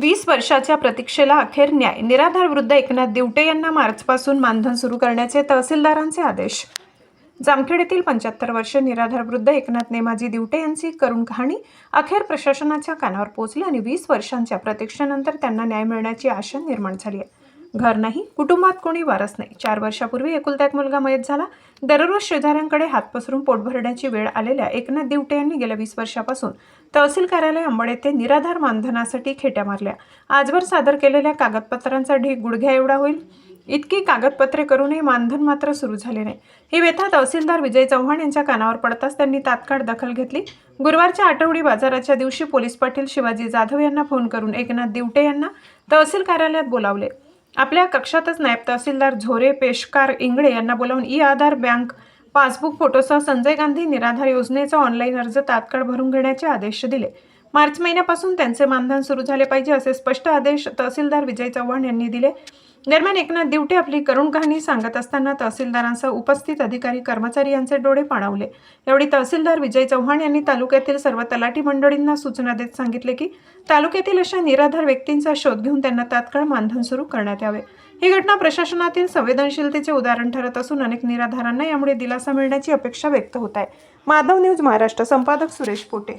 वीस वर्षाच्या प्रतीक्षेला अखेर न्याय. निराधार वृद्ध एकनाथ दिवटे यांना मार्चपासून मानधन सुरू करण्याचे तहसीलदारांचे आदेश. जामखेड येथील पंच्याहत्तर वर्ष निराधार वृद्ध एकनाथ नेमाजी दिवटे यांची करुण कहाणी अखेर प्रशासनाच्या कानावर पोहोचली आणि वीस वर्षांच्या प्रतीक्षेनंतर त्यांना न्याय मिळण्याची आशा निर्माण झाली आहे. घर नाही कुटुंबात कोणी वारस नाही. चार वर्षापूर्वी एकुलता एक मुलगा मयत झाला. दररोज शेजाऱ्यांकडे हात पसरून पोट भरण्याची वेळ आलेल्या एकनाथ दिवटे यांनी गेल्या वीस वर्षापासून तहसील कार्यालय अंबड येथे निराधार मानधनासाठी खेट्या मारल्या. आजवर सादर केलेल्या कागदपत्रांचा ढीग गुडघ्या एवढा होईल? इतकी कागदपत्रे करूनही मानधन मात्र सुरू झाले नाही. ही व्यथा तहसीलदार विजय चव्हाण यांच्या कानावर पडताच त्यांनी तात्काळ दखल घेतली. गुरुवारच्या आठवडी बाजाराच्या दिवशी पोलीस पाटील शिवाजी जाधव यांना फोन करून एकनाथ दिवटे यांना तहसील कार्यालयात बोलावले. आपल्या कक्षातच नायब तहसीलदार झोरे पेशकार इंगळे यांना बोलावून ई आधार बँक पासबुक फोटोसह संजय गांधी निराधार योजनेचा ऑनलाईन अर्ज तात्काळ भरून घेण्याचे आदेश दिले. मार्च महिन्यापासून त्यांचे मानधन सुरू झाले पाहिजे असे स्पष्ट आदेश तहसीलदार विजय चव्हाण यांनी दिले. दरम्यान एकनाथ दिवटे आपली करुण कहाणी सांगत असताना तहसीलदारांसह उपस्थित अधिकारी कर्मचारी यांचे डोळे पाणावले. यावेळी तहसीलदार विजय चव्हाण यांनी तालुक्यातील सर्व तलाठी मंडळींना सूचना देत सांगितले की तालुक्यातील अशा निराधार व्यक्तींचा शोध घेऊन त्यांना तात्काळ मानधन सुरू करण्यात यावे. ही घटना प्रशासनातील संवेदनशीलतेचे उदाहरण ठरत असून अनेक निराधारांना यामुळे दिलासा मिळण्याची अपेक्षा व्यक्त होत आहे. माधव न्यूज महाराष्ट्र संपादक सुरेश पोटे.